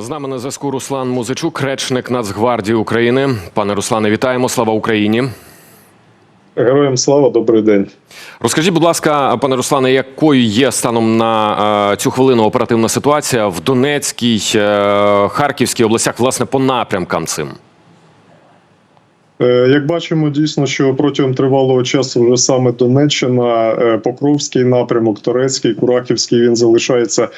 З нами на зв'язку Руслан Музичук, речник Нацгвардії України. Пане Руслане, вітаємо! Слава Україні! Героям слава, добрий день. Розкажіть, будь ласка, пане Руслане, якою є станом на е, цю хвилину оперативна ситуація в Донецькій, е, Харківській областях, власне, по напрямкам цим? Е, Як бачимо, дійсно, що протягом тривалого часу вже саме Донеччина, Покровський напрямок, Торецький, Курахівський він залишається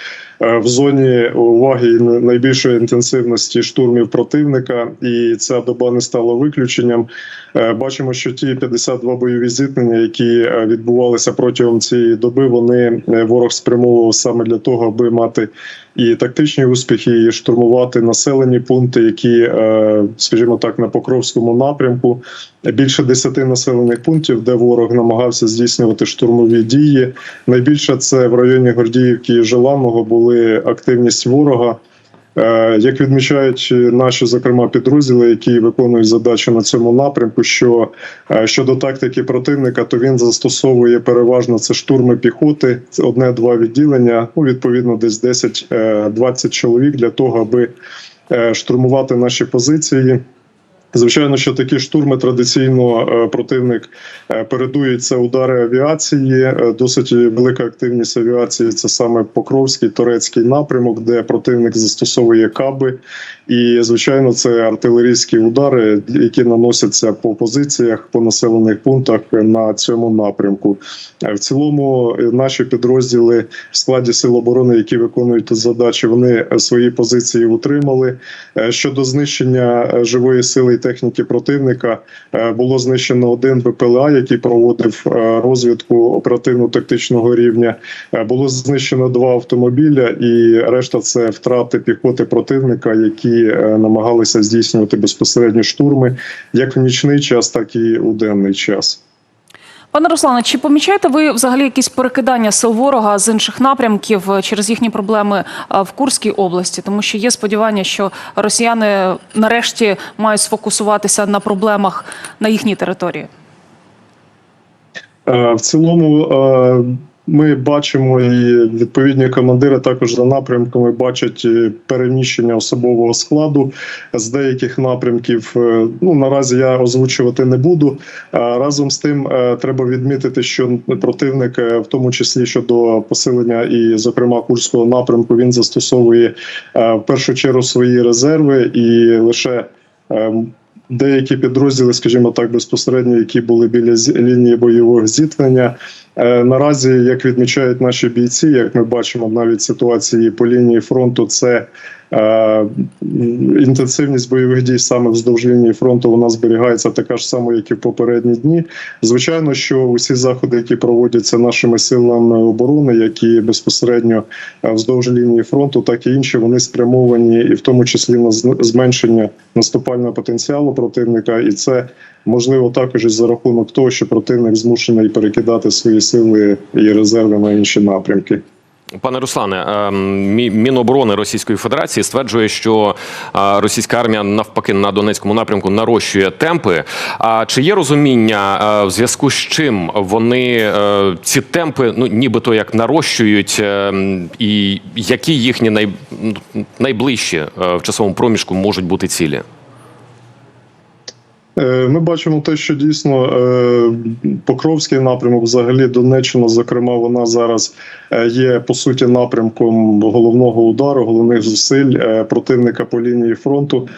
в зоні уваги найбільшої інтенсивності штурмів противника, і ця доба не стала виключенням. Е, Бачимо, що ті 52 бойові зіткнення, які е, відбувалися протягом цієї доби, вони е, ворог спрямовував саме для того, аби мати і тактичні успіхи, і штурмувати населені пункти, які, е, скажімо так, на Покровському напрямку більше 10 населених пунктів, де ворог намагався здійснювати штурмові дії. Найбільше це в районі Гордіївки і Желаного були активність ворога. Е, Як відмічають наші, зокрема, підрозділи, які виконують задачі на цьому напрямку, що е, щодо тактики противника, то він застосовує переважно це штурми піхоти, одне-два відділення, ну відповідно, десь 10-20 чоловік для того, аби е, штурмувати наші позиції. Звичайно, що такі штурми традиційно е, противник е, передує це удари авіації. Е, Досить велика активність авіації. Це саме Покровський турецький напрямок, де противник застосовує каби. І звичайно, це артилерійські удари, які наносяться по позиціях, по населених пунктах на цьому напрямку. Е, В цілому, е, наші підрозділи в складі сил оборони, які виконують задачі, вони е, свої позиції утримали. Щодо знищення живої сили і техніки противника, було знищено один БПЛА, який проводив розвідку оперативно-тактичного рівня. Було знищено два автомобіля, і решта це втрати піхоти противника, які е, намагалися здійснювати безпосередньо штурми як в нічний час, так і у денний час. Пане Руслане, чи помічаєте ви взагалі якісь перекидання сил ворога з інших напрямків е, через їхні проблеми е, в Курській області? Тому що є сподівання, що росіяни нарешті мають сфокусуватися на проблемах на їхній території. В цілому ми бачимо, і відповідні командири також за напрямками бачать е, переміщення особового складу з деяких напрямків. Е, Ну наразі я озвучувати не буду. Разом з тим е, треба відмітити, що противник, в тому числі щодо посилення і, зокрема, курського напрямку, він застосовує в першу чергу свої резерви і лише. Деякі підрозділи, скажімо так, безпосередньо, які були біля лінії бойового зіткнення. Е, Наразі, як відмічають наші бійці, як ми бачимо навіть ситуації по лінії фронту, це інтенсивність бойових дій саме вздовж лінії фронту вона зберігається така ж сама, як і в попередні дні. Звичайно, що усі заходи, які проводяться нашими силами оборони, які безпосередньо вздовж лінії фронту, так і інші, вони спрямовані, і в тому числі на зменшення наступального потенціалу противника, і це можливо також і за рахунок того, що противник змушений перекидати свої сили і резерви на інші напрямки. Пане Руслане, е, Міноборони Російської Федерації стверджує, що е, російська армія навпаки на Донецькому напрямку нарощує темпи. А чи є розуміння е, в зв'язку з чим вони е, ці темпи, ну нібито як нарощують, е, і які їхні най, ну, найближчі в часовому проміжку можуть бути цілі? Е, Ми бачимо те, що дійсно е, Покровський напрямок, взагалі Донеччина, зокрема, вона зараз е, є по суті напрямком головного удару, головних зусиль противника по лінії фронту.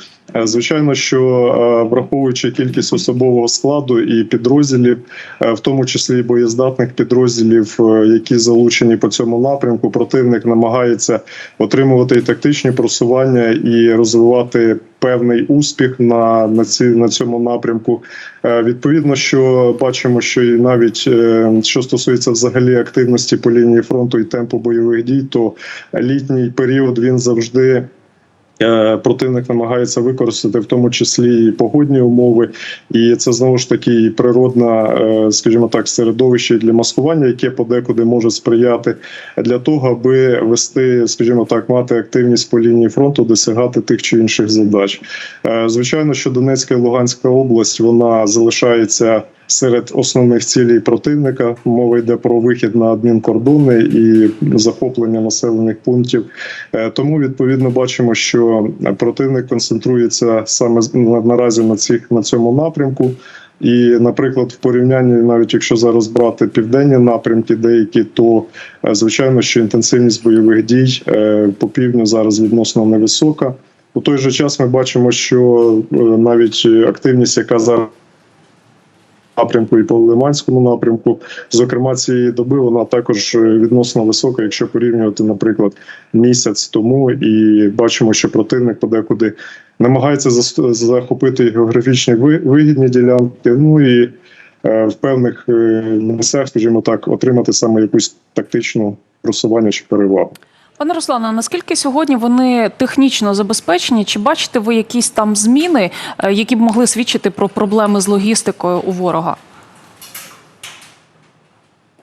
Звичайно, що враховуючи кількість особового складу і підрозділів, в тому числі і боєздатних підрозділів, які залучені по цьому напрямку, противник намагається отримувати і тактичні просування і розвивати певний успіх на, на, ці, на цьому напрямку. Е, Відповідно, що бачимо, що і навіть е, що стосується взагалі активності по лінії фронту і темпу бойових дій, то літній період він завжди. Е, Противник намагається використати в тому числі і погодні умови, і це знову ж таки і природна, е, скажімо так, середовище для маскування, яке подекуди може сприяти для того, аби вести, скажімо так, мати активність по лінії фронту, досягати тих чи інших задач. Е, Звичайно, що Донецька і Луганська область вона залишається серед основних цілей противника. Мова йде про вихід на адмінкордони і захоплення населених пунктів. Е, Тому відповідно бачимо, що противник концентрується саме наразі на цих на цьому напрямку. І, наприклад, в порівнянні, навіть якщо зараз брати південні напрямки, деякі, то е, звичайно, що інтенсивність бойових дій е, по півдню зараз відносно невисока. У той же час ми бачимо, що навіть активність, яка зараз напрямку і по Лиманському напрямку, зокрема цієї доби, вона також е, відносно висока, якщо порівнювати, наприклад, місяць тому, і бачимо, що противник подекуди намагається захопити географічні вигідні ділянки. Ну і е, в певних е, місцях, скажімо так, отримати саме якусь тактичну просування чи перевагу. Пане Руслане, наскільки сьогодні вони технічно забезпечені? Чи бачите ви якісь там зміни, е, які б могли свідчити про проблеми з логістикою у ворога?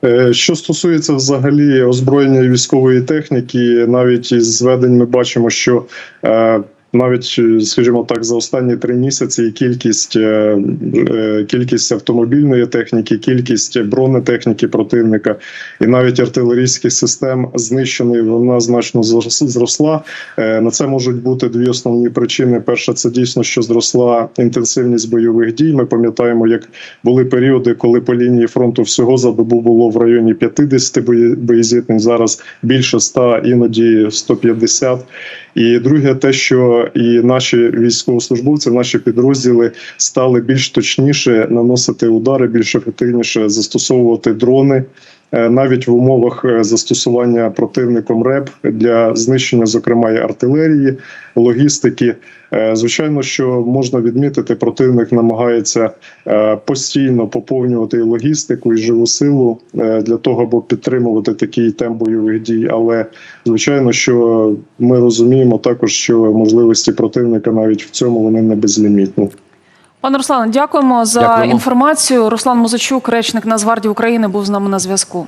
Е, Що стосується взагалі озброєння військової техніки, навіть із зведень ми бачимо, що е, навіть, е, скажімо так, за останні три місяці кількість, е, е, кількість автомобільної техніки, кількість бронетехніки противника і навіть артилерійських систем знищеної, вона значно зрос- зросла. На це можуть бути дві основні причини. Перша, це дійсно, що зросла інтенсивність бойових дій. Ми пам'ятаємо, як були періоди, коли по лінії фронту всього за добу було в районі 50 бої- боєзітнень, зараз більше 100, іноді 150. І друге, те, що і наші військовослужбовці, наші підрозділи стали більш точніше наносити удари, більш ефективніше застосовувати дрони. Е, Навіть в умовах е, застосування противником РЕП для знищення, зокрема, і артилерії, логістики. Е, Звичайно, що можна відмітити, противник намагається постійно поповнювати і логістику і живу силу для того, аби підтримувати такий темп бойових дій. Але звичайно, що ми розуміємо також, що можливості противника навіть в цьому вони не безлімітні. Пане Руслане, дякуємо за Дякуємо. інформацію. Руслан Музичук, речник Нацгвардії України, був з нами на зв'язку.